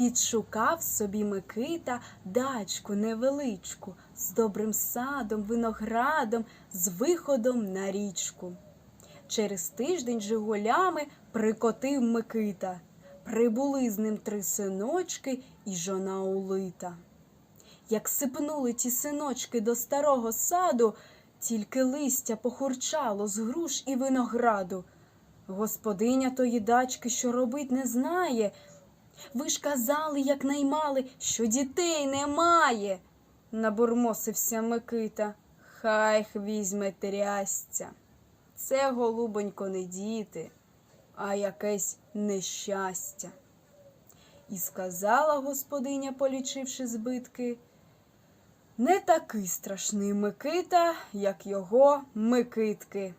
Підшукав собі Микита дачку невеличку, з добрим садом, виноградом, з виходом на річку. Через тиждень жигулями прикотив Микита. Прибули з ним три синочки і жона улита. Як сипнули ті синочки до старого саду, тільки листя похурчало з груш і винограду. Господиня тої дачки, що робить, не знає. Ви ж казали, як наймали, що дітей немає. Набурмосився Микита. Хай візьме трясця. Це, голубонько, не діти, а якесь нещастя. І сказала господиня, полічивши збитки, не такий страшний Микита, як його Микитки.